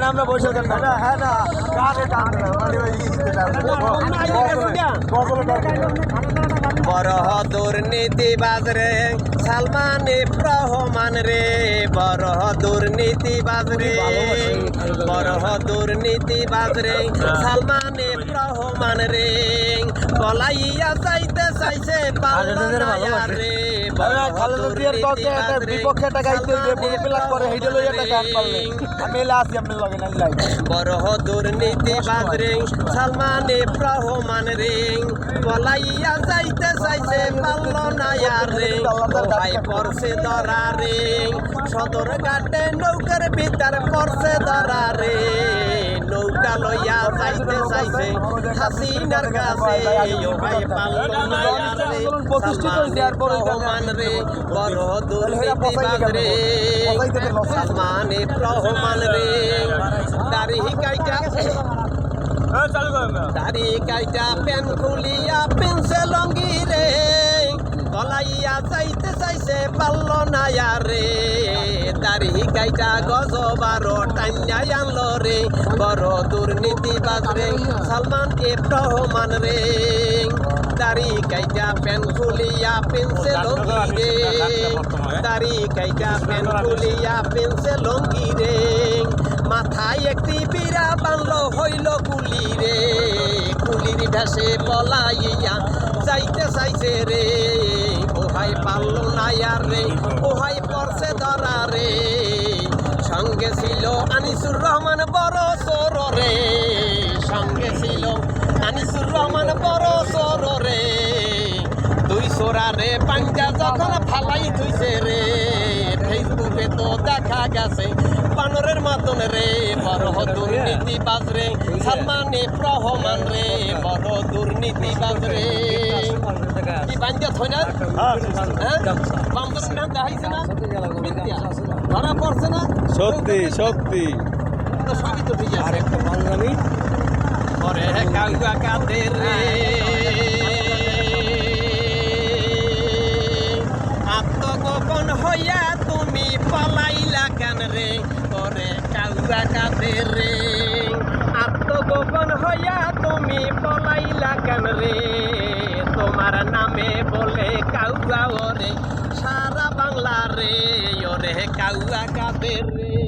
না আমরা বসে হ্যাঁ না মানে বড় দুর্নীতিবাজ রে সালমান রহমান রে বড় দুর্নীতিবাজ রে বড় দুর্নীতিবাজ রে সালমান রহমান রে। পলাইয়া যাইতে চাইছে রে সালমান রহমান রে। পলাইয়া যাইতে চাইছে পাল্ল নায়া রে। ভাই পড়ছে ধরা রে। সদর ঘাটে নৌকার ভিতর পড়ছে ধরা রে নৌকা লইয়া যাইতে চাইছে হাসিনার কাছে ও ভাই পাল্ল নায়া রে প্রতিষ্ঠিত আর পরে রহমান রে বড় দুর্নীতিবাজ রে সালমান এফ রহমান রে দাড়ি কাইটা দাড়ি কাইটা পেন খুলিয়া পেন্সে লঙ্গি রে। গলাইয়া চাইতে চাইছে পাল্ল নায়া রে দাড়ি কাইটা গজ বারো টাইনাই আনলো রে। বড় দুর্নীতি রে সালমান এফ রহমান রে। দাড়ি কাইটা পেন খুলিয়া পেন্সে লঙ্গি রে। দাড়ি কাইটা পেন খুলিয়া পেন্সে লঙ্গি রে। মাথায় একটি বিরা বাংলো হইল কুলি রে। কুলির ভেসে পলাইয়া যাইতে চাইছে রে। ওহাই পারল না আর রে, ওহাই পড়ছে ধরা রে। সঙ্গে ছিল আনিসুর রহমান বড় সর রে। সঙ্গে ছিল আনিসুর রহমান বড় সর রে। দুই সোরা রে পাঞ্জা যখন ফালাই ধুইছে রে। ফেসবুকে তো দেখা গেছে বানরের মতন রে বড় দুর্নীতি রে। সালমান এফ রহমান রে বড় দুর্নীতি রে। কি পাঞ্জা থই না? হ্যাঁ? বান্দর নাম দেখাইছে না। ধরা পড়ছে না? সত্যি সত্যি। তো সবই তো ঠিক আছে। ওরে কাউয়া কাদের রে। আত্মগোপন হইয়া তুমি পলাইলা hacer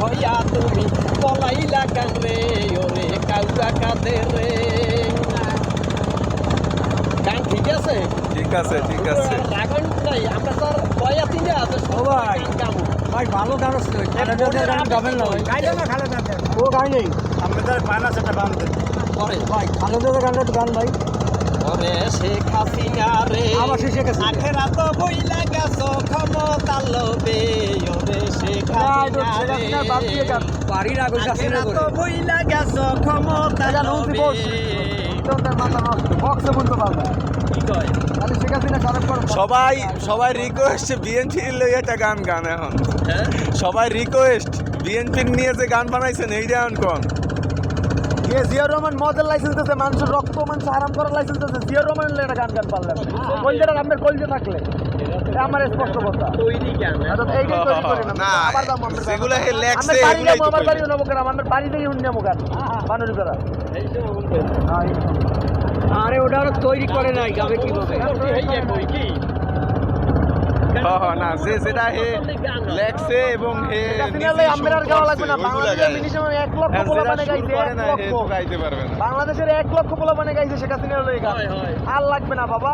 হইয়া তুমি পলাইলা কেন রে ওরে কাউয়া কাঁদে রে। গান ঠিক আছে? ঠিক আছে ঠিক আছে। রাগন নাই আমরা তো বয়া তিনে আছে ভাই। গামু ভাই ভালো গান আছে। গান গাবেন না গাইলে না দেন। ও গাই নেই আপনি তার পানা সেটা গান দেন পরে। ভাই খালেদা গানটা গান ভাই। ওরে শেখ হাসিনা রে। আবার শেখ হাসিনা। আখেরা তো বইলা গেছো ক্ষমতা লোবে ওরে শেখ হাসিনা রে। বাড়ির তো বইলা গেছো ক্ষমতা লোবে সবাই সবাই রিকোয়েস্ট বিএনপির লই একটা গান গান এখন। হ্যাঁ? সবাই রিকোয়েস্ট বিএনপির নিয়ে যে গান বানাইছেন এই গান কোন? এ জিয়া রহমান মদের লাইসেন্স দিতেছে মানুষের রক্ত মানুষ হারাম করার লাইসেন্স দিতেছে জিয়া রহমান এটা গান গান পারলেন কলজাটা আপনার কলজে থাকলে আমার স্পষ্ট কথা তৈরি কেন এইটাই তৈরি করে না। না, আবার দাম আমরা যেগুলো হে লেখছে, বাড়ি তো আমার। বাড়িও নেব কেন? আমার বাড়ি থেকেই হুন নেব কেন? এই তো। আরে ওটা তৈরি করে নাই যাবে কীভাবে হ্যাঁ, হ্যাঁ, না হে লেখছে এবং হে আমার আর গাওয়া লাগবে না। বাংলাদেশের এক লক্ষ হ্যাঁ, পোলা বানে গাইছে, লক্ষ। গাইতে পারবে না। বাংলাদেশের লক্ষ পোলা বানে গাইছে লই গান হয়। আর লাগবে না বাবা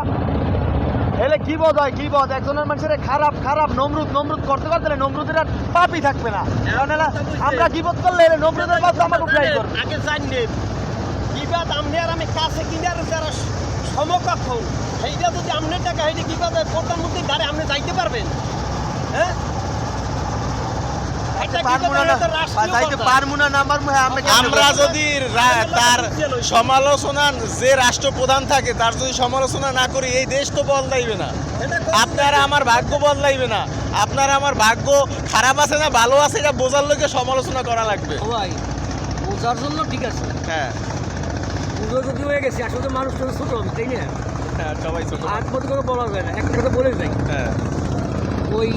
এলে কি বোধ হয় কি বোধ একজনের মানুষের খারাপ খারাপ নমরুদ নমরুদ করতে না, নমরুদের আর পাপই থাকবে না কারণ এলা আমরা কি বোধ করলে এলে নমরুদের পাপ আমাকে উঠাই করবে আগে জানেন কিবাদ আমনে আর আমি কাছে কিনার যারা সমকক্ষ সেইটা যদি আমনে টাকা হইলে কিবাদ প্রধানমন্ত্রীর ধারে আপনি যাইতে পারবেন? হ্যাঁ? আমরা? যদি তার সমালোচনা যে রাষ্ট্রপ্রধান থাকে তার যদি সমালোচনা না করি এই দেশ তো বদলাইবে না। আপনারা আমার ভাগ্য বদলাইবে না। আপনারা আমার ভাগ্য খারাপ আছে না ভালো আছে এটা বোঝার লোকে সমালোচনা করা লাগবে। বোঝার জন্য ঠিক আছে। হ্যাঁ। পুজো যদি হয়ে গেছে আসলে মানুষ তো ছোট তাই না? হ্যাঁ সবাই ছোট। আট মতো করে বলা যায় না একটা কথা বলে যাই হ্যাঁ। ওই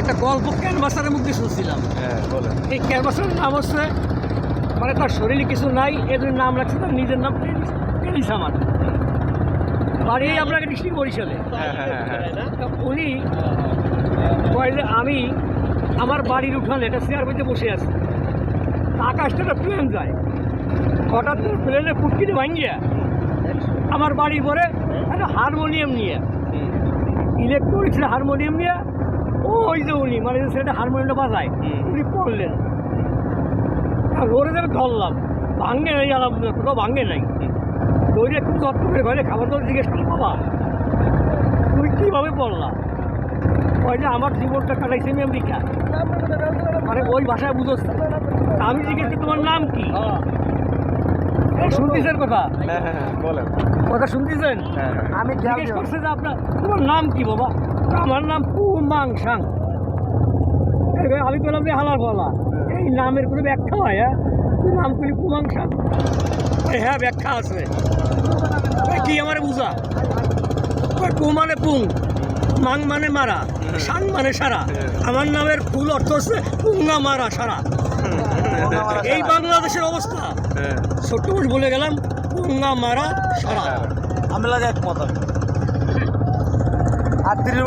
একটা গল্প ক্যানভাসারের মধ্যে শুনছিলাম। হ্যাঁ বলেন। এই ক্যানভাসারের নাম হচ্ছে মানে তার শরীরে কিছু নাই জন্য নাম রাখছে তার নিজের নাম টেনিস আমার। বাড়ি আপনাকে ডিস্ট্রিক্ট বরিশালে। হ্যাঁ হ্যাঁ হ্যাঁ উনি আমি আমার বাড়ির উঠানে একটা চেয়ার বইতে বসে আছি। আকাশটা প্লেন যায়। হঠাৎ করে প্লেনের ফুটকিতে ভাঙিয়া আমার বাড়ি পরে একটা হারমোনিয়াম নিয়ে ইলেকট্রনিক্স হারমোনিয়াম নিয়ে, ওই যে উনি মানে সেটা হারমোনিয়ামটা বাজায়, উনি পড়লেন। ওরে আমি ধরলাম, ভাঙে নাই আলাম কোথাও ভাঙে নাই। দৌড়ে একটু যত্ন করে ঘরে খাবার দাবার জিজ্ঞেস করলাম, বাবা, তুমি কীভাবে পড়লা? যে আমার জীবনটা কাটাইছে আমি আমেরিকা মানে ওই ভাষায় বুঝোচ্ছে আমি জিজ্ঞেস তোমার নাম কি? এই শুনতেছেন কথা? হ্যাঁ হ্যাঁ হ্যাঁ বলেন। কথা শুনতেছেন? হ্যাঁ হ্যাঁ। আমি জিজ্ঞেস। করছে যে আপনার তোমার নাম কি বাবা? আমার নাম পুমাং সাং এবার আমি বললাম যে হালার বলা। এই নামের কোনো ব্যাখ্যা হয় হ্যাঁ? তুই নাম করি পুমাং সাং হ্যাঁ ব্যাখ্যা আছে। কি আমার বুঝা? পু মানে পুং। মাং মানে মারা, সাং মানে সারা। আমার নামের ফুল অর্থ হচ্ছে পুঙ্গা মারা সারা। এই বাংলাদেশের অবস্থা। ছোট্ট বলে গেলাম, পুঙ্গা মারা সারা। আমি লাগে একমত। আর তিরিশ